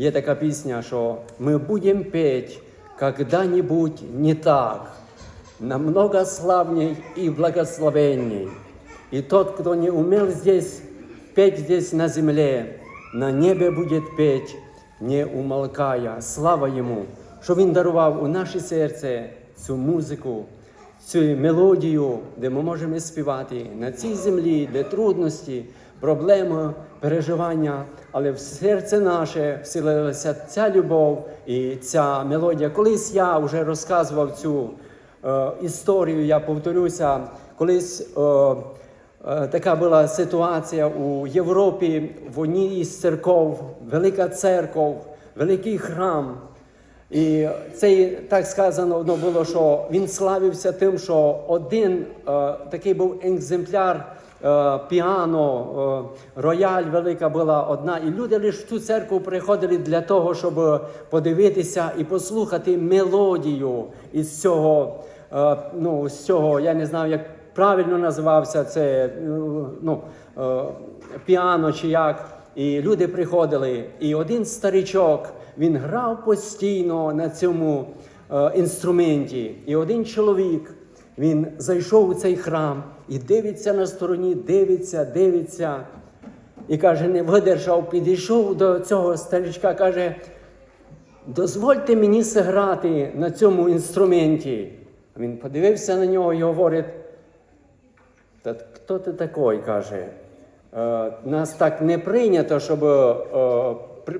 Є така пісня, що ми будемо петь когда-нибудь не так, намного славней и благословенней. И тот, кто не умел здесь петь здесь на земле, на небе будет петь, не умолкая. Слава Йому, що Він дарував у наше серце цю музику, цю мелодію, де ми можемо співати на цій землі, де трудності, проблеми, переживання, але в серце наше вселилася ця любов і ця мелодія. Колись я вже розказував цю е, історію, я повторюся, колись. е, Е, Така була ситуація у Європі в одній із церков, велика церков, великий храм. І це так сказано було, що він славився тим, що один е, такий був екземпляр піано, е, рояль велика була одна. І люди лише в цю церкву приходили для того, щоб подивитися і послухати мелодію із цього, е, ну, з цього, я не знаю, як правильно називався це е, ну, е, піано чи як. І люди приходили, і один старичок він грав постійно на цьому е, інструменті. І один чоловік він зайшов у цей храм і дивиться на стороні, дивиться, дивиться. І каже, не видержав, підійшов до цього старичка, каже, дозвольте мені зіграти на цьому інструменті. Він подивився на нього і говорить. Та хто ти такий, каже? Е, нас так не прийнято, щоб е,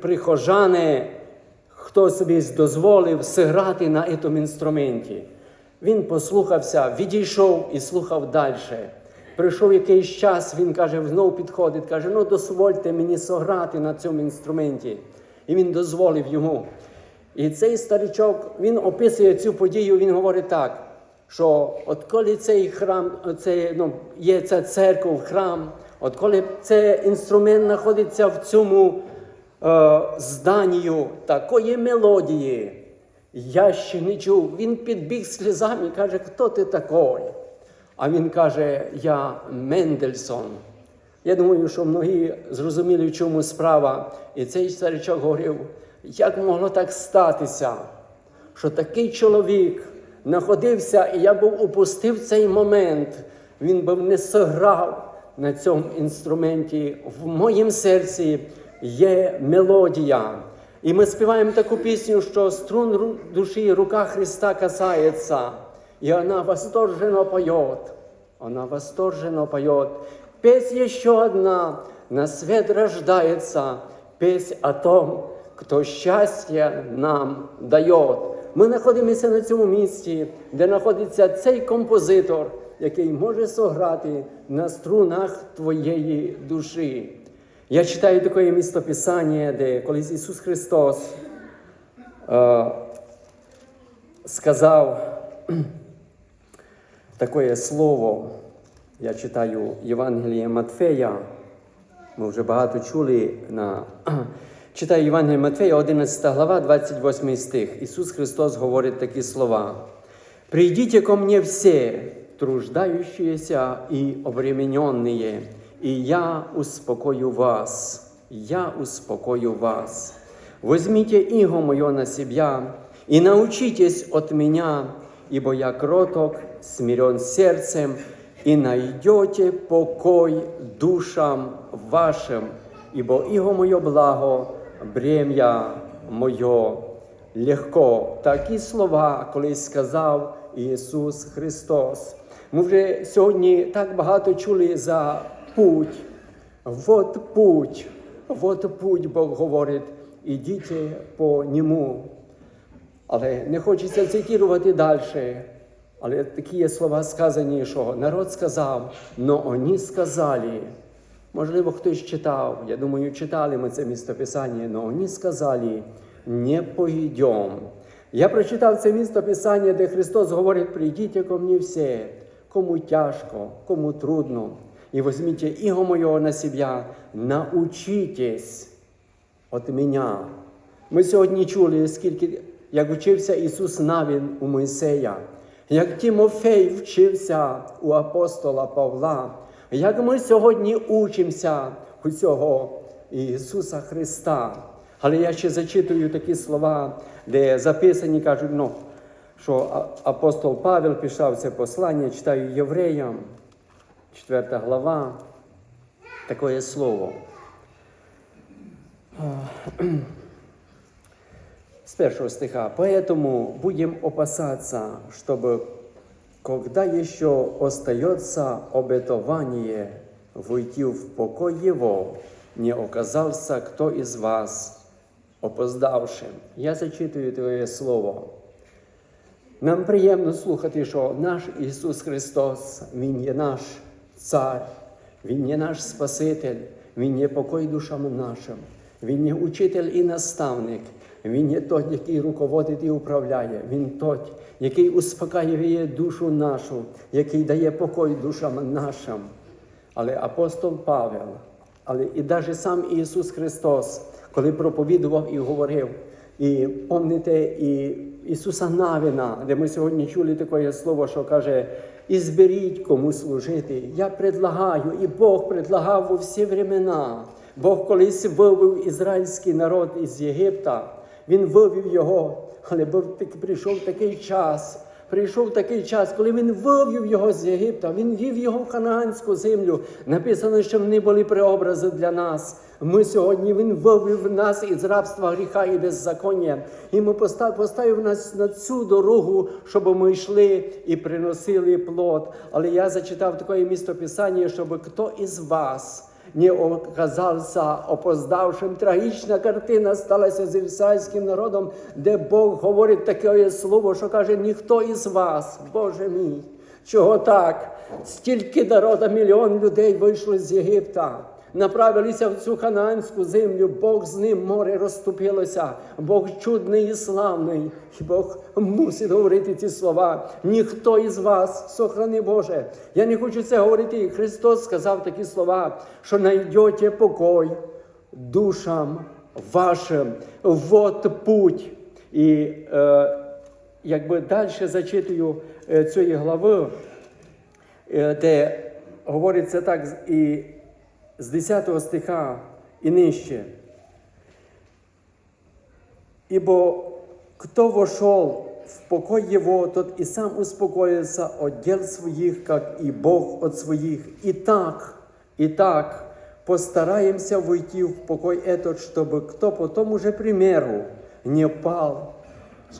прихожани, хто собі дозволив зіграти на цьому інструменті. Він послухався, відійшов і слухав далі. Прийшов якийсь час, він каже, знову підходить, каже, ну дозвольте мені зіграти на цьому інструменті. І він дозволив йому. І цей старичок він описує цю подію, він говорить так, що от коли цей храм, це, ну, є ця церква, храм, от коли цей інструмент знаходиться в цьому е, зданню такої мелодії, я ще не чув. Він підбіг сльозами і каже, хто ти такий? А він каже, я Мендельсон. Я думаю, що многі зрозуміли, в чому справа. І цей старичок говорив, як могло так статися, що такий чоловік знаходився, і я був упустив цей момент. Він би не сиграв на цьому інструменті. В моєму серці є мелодія. І ми співаємо таку пісню, що струн душі рука Христа касається, і вона восторженно поет. Она восторженно поет. Песнь еще одна на свет рождается. Песнь о том, кто счастье нам дает. Ми знаходимося на цьому місці, де знаходиться цей композитор, який може сограти на струнах твоєї душі. Я читаю таке містописання, де колись Ісус Христос е, сказав таке слово. Я читаю Євангеліє Матфея. Ми вже багато чули на читаю Євангеліє Матфея, 11 глава, 28 стих. Ісус Христос говорить такі слова. Придите ко мне все, труждающиеся и обремененные, и я успокою вас. Я успокою вас. Возьмите иго мое на себя и научитесь от меня, ибо я кроток, смирен сердцем, и найдете покой душам вашим, ибо иго мое благо, бремя мое легко. Такі слова колись сказав Ісус Христос. Ми вже сьогодні так багато чули за путь. Вот путь, вот путь Бог говорить, ідіть по ньому. Але не хочеться цитувати далі. Але такі є слова сказані, що народ сказав, но вони сказали. Можливо, хтось читав, я думаю, читали ми це містописання, но вони сказали, не пойдем. Я прочитав це містописання, де Христос говорить, прийдіть ко мені всі, кому тяжко, кому трудно, і візьміть іго моєго на себе, научитесь от мене. Ми сьогодні чули, скільки як вчився Ісус Навін у Мойсея, як Тимофей вчився у апостола Павла, як ми сьогодні учимося у цього Ісуса Христа. Але я ще зачитую такі слова, де записані, кажуть, ну, що апостол Павел писав це послання, читаю євреям, 4 глава, таке слово. С первого стиха. Поэтому будем опасаться, чтобы, когда еще остается обетование войти в покой его, не оказался кто из вас опоздавшим. Я зачитую твоє слово. Нам приємно слухати, що наш Ісус Христос, Він є наш Цар, Він є наш Спаситель, Він є покой душам нашим, Він є учитель і наставник, Він є той, який руководить і управляє, Він той, який успокаює душу нашу, який дає покой душам нашим. Але апостол Павел, але і навіть сам Ісус Христос, коли проповідував і говорив, і помните і Ісуса Навіна, де ми сьогодні чули таке слово, що каже, і зберіть кому служити. Я предлагаю, і Бог предлагав у всі времена. Бог колись вивів ізраїльський народ із Єгипта, Він вивів його, але був прийшов такий час. Прийшов такий час, коли він вивів його з Єгипта, він вів його в ханаанську землю. Написано, що вони були преобрази для нас. Ми сьогодні він вивів нас із рабства гріха і беззаконня. І ми постав- поставив нас на цю дорогу, щоб ми йшли і приносили плод. Але я зачитав таке містописання, щоб хто із вас не оказався опоздавшим. Трагічна картина сталася з ізраїльським народом, де Бог говорить таке слово, що каже, ніхто із вас, Боже мій. Чого так? Стільки народа, мільйон людей вийшло з Єгипта. Направилися в цю ханаанську землю, Бог з ним море розступилося, Бог чудний і славний. І Бог мусить говорити ці слова. Ніхто із вас, сохрани Боже. Я не хочу це говорити. Христос сказав такі слова, що найдете покой душам вашим. Вот путь. І е, якби далі зачитую е, цієї глави, е, де говориться так і з 10 стиха і нижче. Ибо кто вошел в покой его, тот и сам успокоится от дел своих, как и Бог от своих. Итак, итак, постараемся войти в покой этот, чтобы кто по тому же примеру не впал.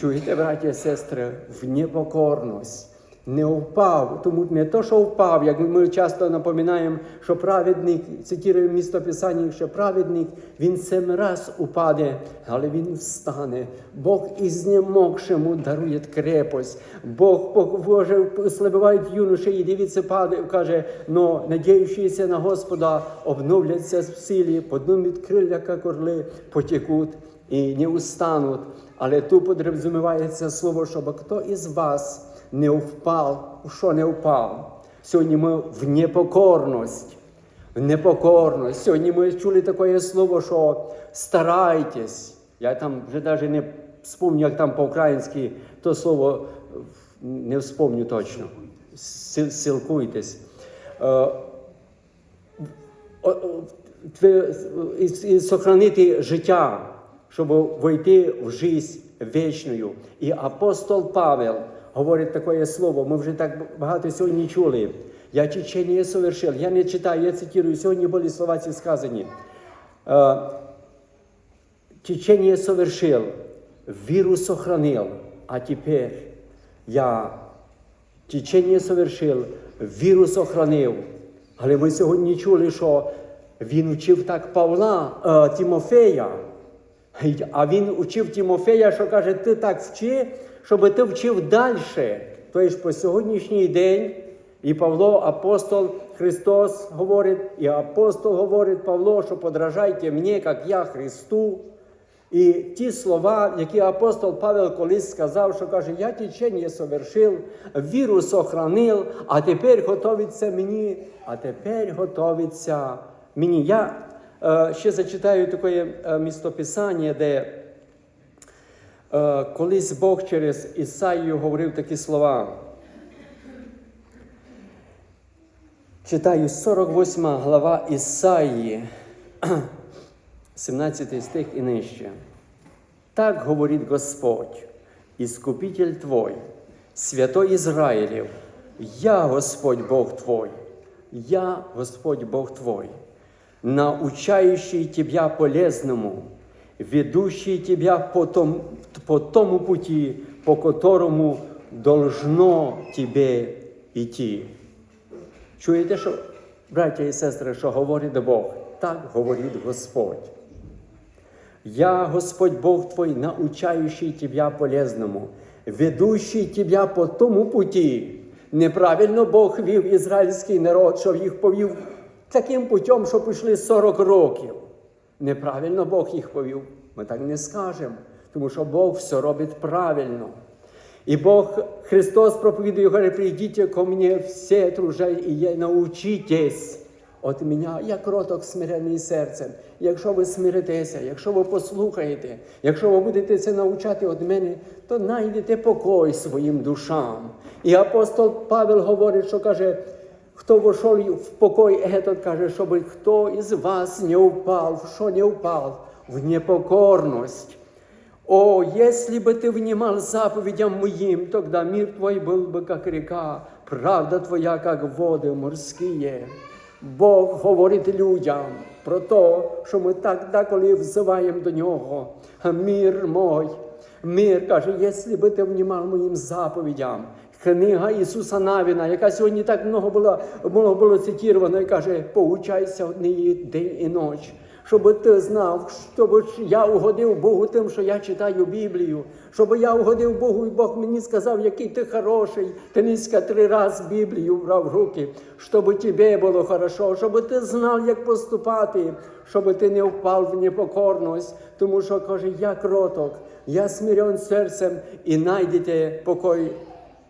Чуєте, браті і сестри, в непокорність. Не впав, тому не то, що впав, як ми часто напоминаємо, що праведник, цитуємо місто Писання, що праведник, він сем раз упаде, але він встане. Бог із немокшему дарує крепость. Бог Боже, слабувають юноші і дивіться, падає, каже, но надіючися на Господа, обновляться в силі, поднімуть крилля, як орли, потекуть і не устануть. Але тут підрозумівається слово, щоб хто із вас не впав, що не впав. Сьогодні ми в непокорність. В непокорність. Сьогодні ми чули таке слово, що старайтесь. Я там вже навіть не вспомню, як там по-українськи то слово не вспомню точно. Сил- Силкуйтесь. Е, сохранити життя, щоб войти в життя вічною. І апостол Павел говорить таке слово, ми вже так багато сьогодні чули. Я течение совершил. Я не читаю, я цитирую. Сьогодні були слова ці сказані. Е, течение совершил, віру сохранил, а тепер я течение совершил, віру сохранив. Але ми сьогодні чули, що він вчив так Павла е, Тимофея. А він учив Тимофея, що каже, ти так вчи, щоб ти вчив далі. Тобто по сьогоднішній день і Павло, апостол Христос говорить, і апостол говорить Павло, що подражайте мені, як я Христу. І ті слова, які апостол Павел колись сказав, що каже, я течення совершив, віру сохранив, а тепер готовиться мені, а тепер готовиться мені. Я е, ще зачитаю таке е, містописання, де колись Бог через Ісаїю говорив такі слова. Читаю 48 глава Ісаїї. 17 стих і нижче. Так говорить Господь, Іскупитель Твой, святой Ізраїлів, я Господь Бог Твой, я Господь Бог Твой, научающий Тебя полезному, ведущий Тебя по тому, по тому пути, по которому должно Тебе идти. Чуєте, що, браття і сестри, що говорить Бог? Так говорить Господь. Я, Господь Бог твой, научающий тебя полезному, ведущий тебя по тому пути. Неправильно Бог вів ізраїльський народ, що їх повів таким путем, що пішли 40 років. Неправильно Бог їх повів. Ми так не скажемо, тому що Бог все робить правильно. І Бог Христос проповідує, говорить, прийдіть ко мені всі тружай і є, научитесь от мене, я кроток смирений серцем. Якщо ви смиритеся, якщо ви послухаєте, якщо ви будете це навчати від мене, то знайдете покой своїм душам. І апостол Павел говорить, що каже, хто вошов в покой, этот каже, щоб хто із вас не упав, в що не упав, в непокорність. О, если бы ты внимал заповедям моим, тогда мир твой был бы как река, правда твоя, как воды морские. Бог говорить людям про те, що ми так деколи взиваємо до нього. Мир мой, мир каже, якщо би ти внімав моїм заповідям. Книга Ісуса Навіна, яка сьогодні так много було, було, цитіровано, і каже, поучайся од неї день і ніч щоб ти знав, щоб я угодив Богу тим, що я читаю Біблію, щоб я угодив Богу, і Бог мені сказав, який ти хороший, ти низько три рази Біблію брав в руки, щоб тобі було хорошо, щоб ти знав, як поступати, щоб ти не впав в непокорність, тому що каже, я кроток, я смирен серцем і найдете покой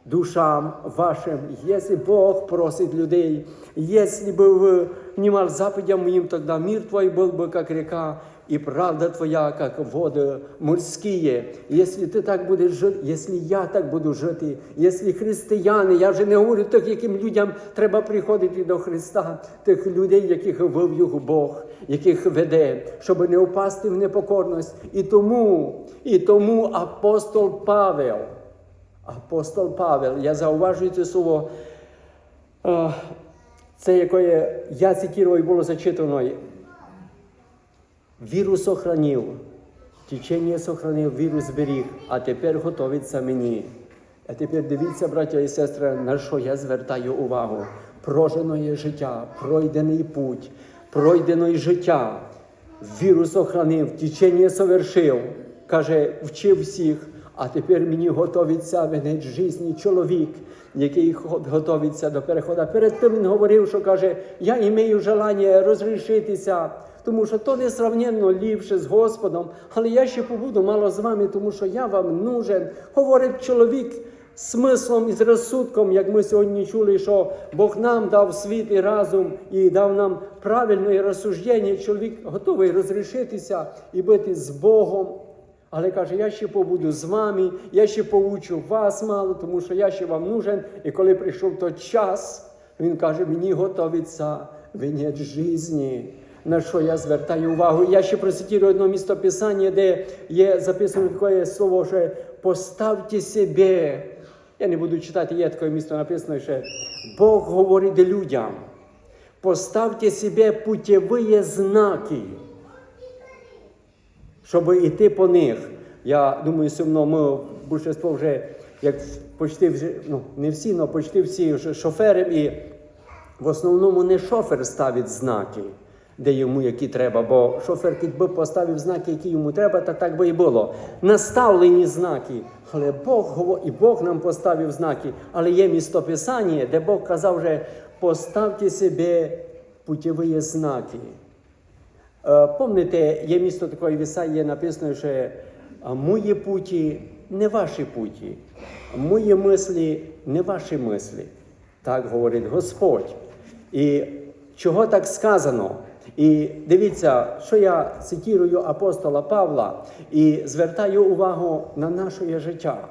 душам вашим, если Бог просит людей, если бы вы внимал заповедям моим, тогда мир твой был бы, как река, и правда твоя, как воды морские. Если ти так будеш жити, якщо я так буду жити, якщо християни, я вже не говорю тих, яким людям треба приходити до Христа, тих людей, яких вивів Бог, яких веде, щоб не впасти в непокорність. І тому, і тому апостол Павел. Апостол Павел, я зауважую це слово, е, це яке я цитував і було зачитано. Віру сохранив, течення сохранив, віру зберіг, а тепер готовиться мені. А тепер дивіться, браття і сестри, на що я звертаю увагу. Прожене життя, пройдений путь, пройдене життя, віру сохранив, течення совершив, каже, вчив всіх. А тепер мені готовиться венець житті чоловік, який готовиться до переходу. Перед тим він говорив, що каже, я імею желання розрішитися, тому що то несравненно ліпше з Господом, але я ще побуду мало з вами, тому що я вам нужен. Говорить чоловік смислом і з розсудком, як ми сьогодні чули, що Бог нам дав світ і разум і дав нам правильне розсуждення. Чоловік готовий розрішитися і бути з Богом. Але каже, я ще побуду з вами, я ще поучу вас мало, тому що я ще вам нужен. І коли прийшов той час, він каже, мені готовиться венець житті. На що я звертаю увагу? Я ще процитую одне місто Писання, де є записано таке слово, що поставте себе. Я не буду читати, є таке місто написано, що Бог говорить людям. Поставте себе путевые знаки щоб йти по них. Я думаю, сумно ми більшість вже, як почти вже, ну не всі, але почти всі шофери, і в основному не шофер ставить знаки, де йому які треба, бо шофер, якби поставив знаки, які йому треба, то так би і було. Наставлені знаки. Але Бог і Бог нам поставив знаки, але є містописання, де Бог казав вже, поставте себе путєві знаки. Помните, є місто такої віса, є написано, що мої путі не ваші путі, мої мислі не ваші мислі. Так говорить Господь. І чого так сказано? І дивіться, що я цитірую апостола Павла і звертаю увагу на наше життя.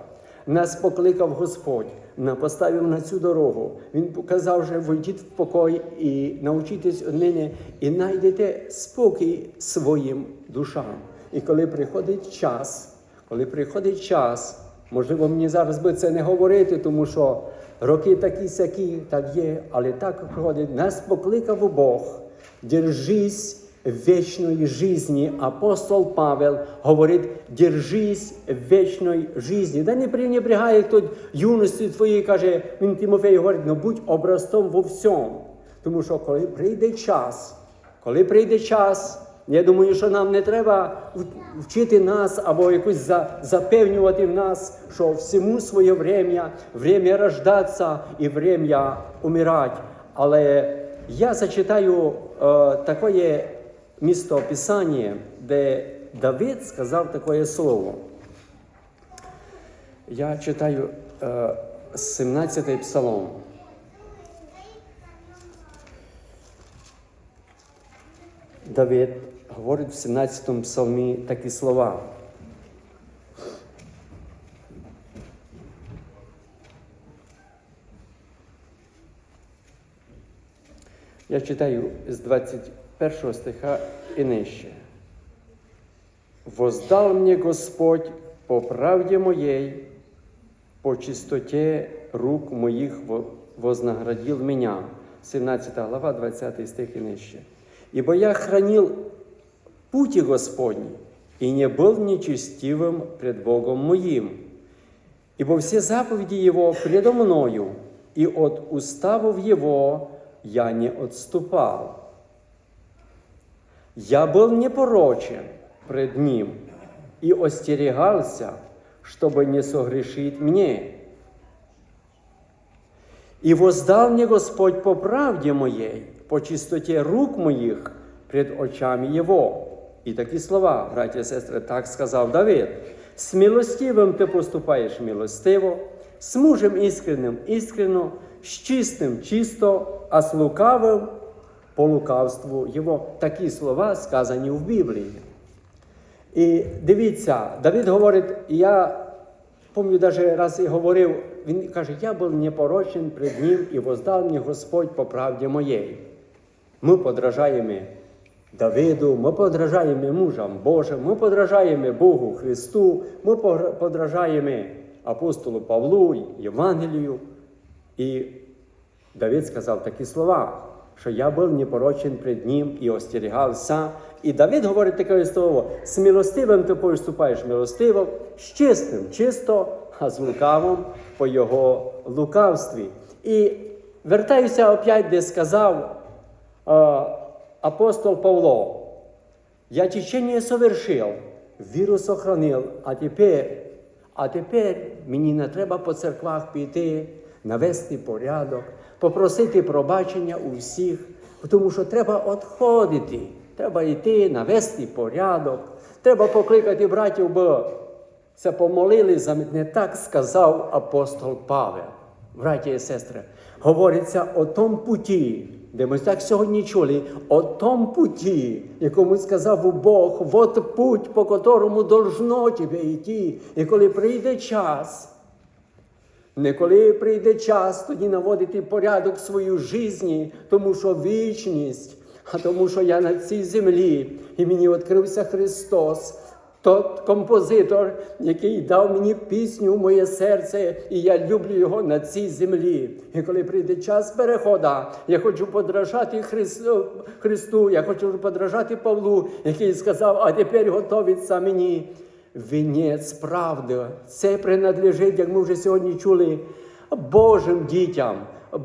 Нас покликав Господь, поставив на цю дорогу. Він показав, що войдіть в покой і навчитесь мене, і знайдете спокій своїм душам. І коли приходить час, коли приходить час, можливо, мені зараз би це не говорити, тому що роки такі сякі, так є, але так приходить. Нас покликав Бог. Держись вечной жизни. Апостол Павел говорить, держись вечної жизни. Да не пренебрегає хто юності твоєї, каже, він Тимофей говорить, ну будь образцом во всьому. Тому що коли прийде час, коли прийде час, я думаю, що нам не треба вчити нас або якось за- запевнювати в нас, що всьому своє время, время рождатися і время умирати. Але я зачитаю е, таке містописання, де Давид сказав таке слово. Я читаю е, 17-й псалом. Давид говорить в 17 псалмі такі слова. Я читаю з 21 стиха і нижче. Воздал мне Господь по правде моей, по чистоте рук моих во- вознаградил меня. 17 глава, 20 стих и ниже. Ибо я хранил пути Господни и не был нечестивым пред Богом моим. Ибо все заповеди Его предо мною, и от уставов Его я не отступал. Я был непорочен пред Ним и остерегался, чтобы не согрешить мне. И воздал мне Господь по правде моей, по чистоте рук моих пред очами Его. І такі слова, браті і сестри, так сказав Давид. З милостивим ти поступаєш милостиво, з мужем іскренним іскренно, з чистим чисто, а з лукавим по лукавству Його. Такі слова сказані в Біблії. І дивіться, Давид говорить, я пам'ятаю, раз і говорив, він каже, я був непорочен пред Ним і воздав мені Господь по правді моєї. Ми подражаємо Давиду, ми подражаємо мужам Божим, ми подражаємо Богу Христу, ми подражаємо апостолу Павлу, Євангелію. І Давид сказав такі слова, що я був непорочен пред Ним і остерігався. І Давид говорить таке слово: з милостивим ти поступаєш милостиво, з чистим чисто, а з лукавим по його лукавстві. І вертаюся опять, де сказав е, апостол Павло, я течение совершил, віру сохранил, а тепер, а тепер мені не треба по церквах піти, навести порядок, попросити пробачення у всіх, тому що треба відходити, треба йти, навести порядок, треба покликати братів, бо це помолили за. Не так сказав апостол Павел. Браті і сестри, говориться о тому путі, де ми так сьогодні чули, о тому путі, якому сказав Бог, вот путь, по которому должно тебе йти. І коли прийде час, не коли прийде час, тоді наводити порядок в свою житті, тому що вічність, а тому, що я на цій землі, і мені відкрився Христос. Тот композитор, який дав мені пісню в моє серце, і я люблю його на цій землі. І коли прийде час перехода, я хочу подражати Христу, Христу, я хочу подражати Павлу, який сказав, а тепер готовиться мені вінець правди. Це принадлежить, як ми вже сьогодні чули, Божим дітям,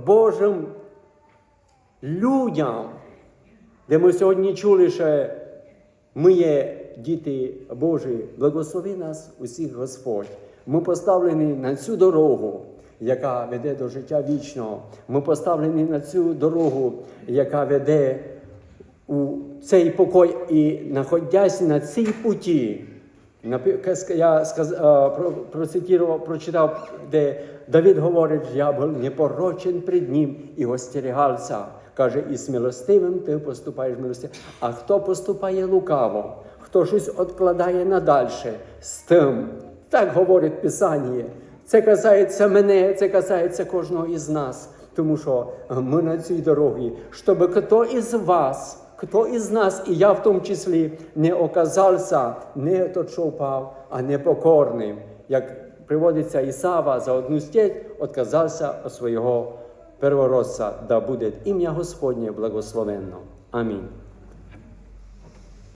Божим людям, де ми сьогодні чули, що ми є діти Божі, благослови нас усіх Господь. Ми поставлені на цю дорогу, яка веде до життя вічного. Ми поставлені на цю дорогу, яка веде у цей покой і знаходясь на цій путі. Я процитував, прочитав, де Давид говорить, я був непорочен пред ним і остерігався. Каже, і з милостивим ти поступаєш милостиво. А хто поступає лукаво, хто щось відкладає надальше, з тим, так говорить Писання, Це касається мене, це касається кожного із нас. Тому що ми на цій дорогі, щоб хто із вас, хто із нас, і я в тому числі, не оказався не тот, що впав, а непокорним. Як приводиться Ісава за одну стеть, отказався від свого первородця, да буде ім'я Господнє благословенно. Амінь.